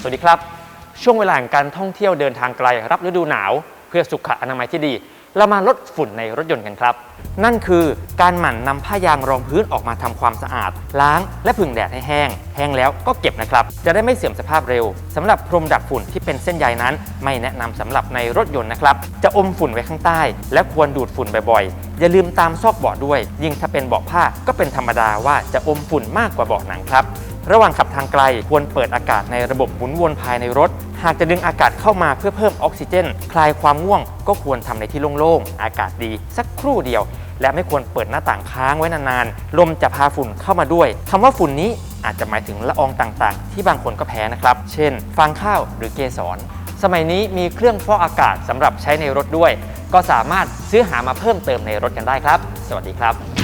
สวัสดีครับ ช่วงเวลาแห่งการท่องเที่ยวเดินทางไกล รับฤดูหนาว เพื่อสุขอนามัยที่ดี เรามาลดฝุ่นในรถยนต์กันครับ นั่นคือการหมั่นนำผ้ายางรองพื้นออกมาทำความสะอาด ล้างและผึ่งแดดให้แห้ง แห้งแล้วก็เก็บนะครับ จะได้ไม่เสื่อมสภาพเร็วสำหรับพรมดักฝุ่นที่เป็นเส้นใยนั้น ไม่แนะนำสำหรับในรถยนต์นะครับ จะอมฝุ่นไว้ข้างใต้ และควรดูดฝุ่นบ่อยๆ อย่าลืมตามซอกเบาะด้วย ยิ่งถ้าเป็นเบาะผ้าก็เป็นธรรมดาว่าจะอมฝุ่นมากกว่าเบาะหนังครับ ระหว่างขับทางไกลควรเปิดอากาศในระบบหมุนวนภายในรถ หากจะดึงอากาศเข้ามาเพื่อเพิ่มออกซิเจน คลายความง่วง ก็ควรทำในที่โล่งๆ อากาศดี สักครู่เดียว และไม่ควรเปิดหน้าต่างค้างไว้นานๆ ลมจะพาฝุ่นเข้ามาด้วยคำว่าฝุ่นนี้อาจจะหมายถึงละอองต่างๆ ที่บางคนก็แพ้นะครับ เช่น ฟางข้าวหรือเกสร สมัยนี้มีเครื่องฟอกอากาศสำหรับใช้ในรถด้วย ก็สามารถซื้อหามาเพิ่มเติมในรถกันได้ครับ สวัสดีครับ